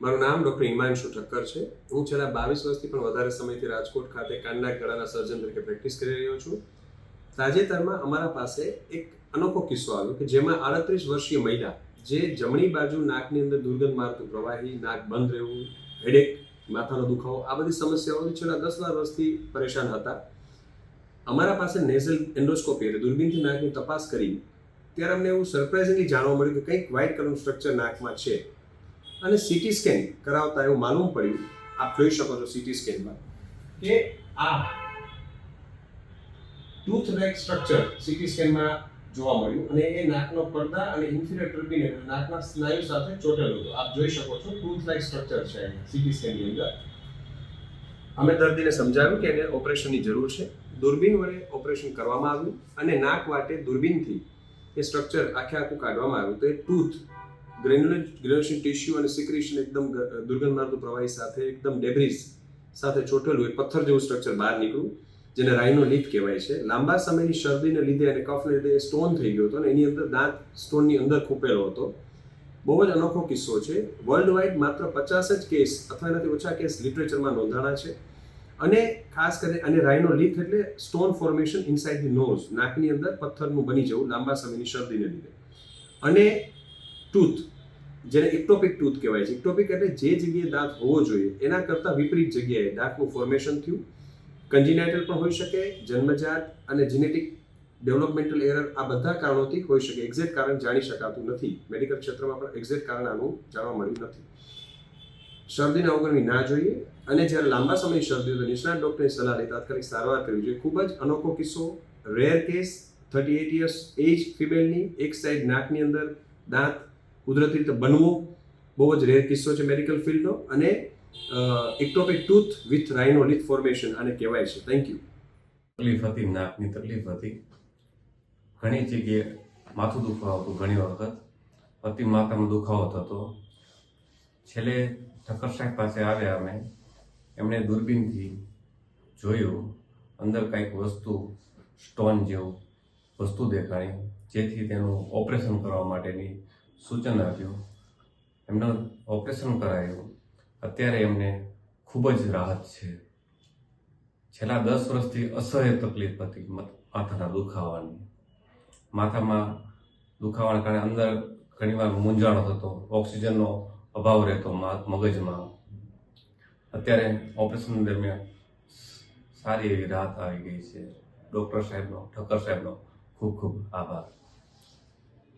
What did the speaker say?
મારું નામ ડૉક્ટર હિમાંશુ ઠક્કર છે. હું છેલ્લા બાવીસ વર્ષથી પણ વધારે સમયથી રાજકોટ ખાતે કાંડા ગળાના સર્જન તરીકે પ્રેક્ટિસ કરી રહ્યો છું. તાજેતરમાં અમારા પાસે એક અનોખો કિસ્સો આવ્યો કે જેમાં આડત્રીસ વર્ષીય મહિલા જે જમણી બાજુ નાકની અંદર દુર્ગંધ મારતું, પ્રવાહી, નાક બંધ રહેવું હેડેક માથાનો દુખાવો, આ બધી સમસ્યાઓથી છેલ્લા દસ બાર વર્ષથી પરેશાન હતા. અમારા પાસે નેઝલ એન્ડોસ્કોપી એટલે દૂરબીનથી નાકની તપાસ કરી ત્યારે અમને એવું સરપ્રાઇઝિંગલી જાણવા મળ્યું કે કંઈક વ્હાઇટ કલરનું સ્ટ્રક્ચર નાકમાં છે. અને સીટી સ્કેન કરાવતા એવું માલુમ પડ્યું. આપ જોઈ શકો છો સીટી સ્કેનમાં કે આ ટૂથ લાઇક સ્ટ્રક્ચર સીટી સ્કેનમાં જોવા મળ્યું અને એ નાકનો પડદા અને ઇન્ફિરિયર ટર્બિન નાકના સ્નાયુ સાથે ચોટેલું હતું. આપ જોઈ શકો છો ટૂથ લાઇક સ્ટ્રક્ચર છે સીટી સ્કેનની અંદર. અમે દર્દીને સમજાવ્યું કે એને ઓપરેશનની જરૂર છે. દૂરબીન વડે ઓપરેશન કરવામાં આવ્યું અને નાક વાટે દૂરબીનથી એ સ્ટ્રક્ચર આખે આખું કાઢવામાં આવ્યું. તો એ ટૂથ ગ્રેન્યુલર ગ્રેન્યુલેશન ટિશ્યુ અને સિક્રેશન એકદમ દુર્ગંધ મારતું પ્રવાહી સાથે, એકદમ ડેબ્રિસ સાથે ચોટેલું એક પથ્થર જેવું સ્ટ્રક્ચર બહાર નીકળ્યું, જેને રાઈનો લીફ કહેવાય છે. લાંબા સમયની શરદીને લીધે અને કફને લીધે સ્ટોન થઈ ગયો હતો અને એની અંદર દાંત સ્ટોનની અંદર ખૂપેલો હતો. બહુ જ અનોખો કિસ્સો છે. વર્લ્ડ વાઇડ માત્ર પચાસ જ કેસ અથવા એનાથી ઓછા કેસ લિટરેચરમાં નોંધાણા છે. અને ખાસ કરીને, અને રાઈનો લીફ એટલે stone formation inside the nose નાકની અંદર પથ્થરનું બની જવું લાંબા સમયની શરદીને લીધે. અને ટૂથ જેને ઇક્ટોપિક ટૂથ કહેવાય છે. ઇક્ટોપિક એટલે જે જગ્યાએ દાંત હોવો જોઈએ, એના કરતાં વિપરીત જગ્યાએ દાંતનું ફોર્મેશન થયું. કન્જિનાઇટલ પણ હોઈ શકે, જન્મજાત અને જેનેટિક ડેવલપમેન્ટલ એરર આ બધા કારણોથી હોઈ શકે. એક્ઝેક્ટ કારણ જાણી શકાતું નથી. મેડિકલ ક્ષેત્રમાં પણ એક્ઝેક્ટ કારણ આનું જાણવા મળ્યું નથી. શરદીને અવગણવી ના જોઈએ અને જ્યારે લાંબા સમય શરદી હોય તો નિષ્ણાત ડૉક્ટરની સલાહ તાત્કાલિક સારવાર કરવી જોઈએ. ખૂબ જ અનોખો કિસ્સો. Rare case thirty eight years age ફિમેલની એક સાઈડ નાકની અંદર દાંત કુદરતી રીતે બનવો બહુ જ રેર કિસ્સો છે મેડિકલ ફિલ્ડનો અને ectopic tooth with rhinolith formation આને કહેવાય છે. થેન્ક યુ તકલીફ હતી, નાકની તકલીફ હતી. ઘણી જગ્યાએ માથું દુખાવતું ઘણી વખત. અતિ માથામાં દુખાવો થતો. છેલ્લે ઠક્કર સાહેબ પાસે આવ્યા અમે. એમણે દૂરબીનથી જોયું, અંદર કંઈક વસ્તુ સ્ટોન જેવું વસ્તુ દેખાણી, જેથી તેનું ઓપરેશન કરવા માટેની સૂચન આપ્યું. એમનું ઓપરેશન કરાયું. અત્યારે એમને ખૂબ જ રાહત છે. છેલ્લા દસ વર્ષથી અસહ્ય તકલીફ હતી માથાના દુખાવાની. માથામાં દુખાવાના કારણે અંદર ઘણીવાર મૂંઝાણો થતો ઓક્સિજનનો અભાવ રહેતો મગજમાં. અત્યારે ઓપરેશન દરમિયાન સારી એવી રાહત આવી ગઈ છે. ડૉક્ટર સાહેબનો, ઠક્કર સાહેબનો ખૂબ ખૂબ આભાર.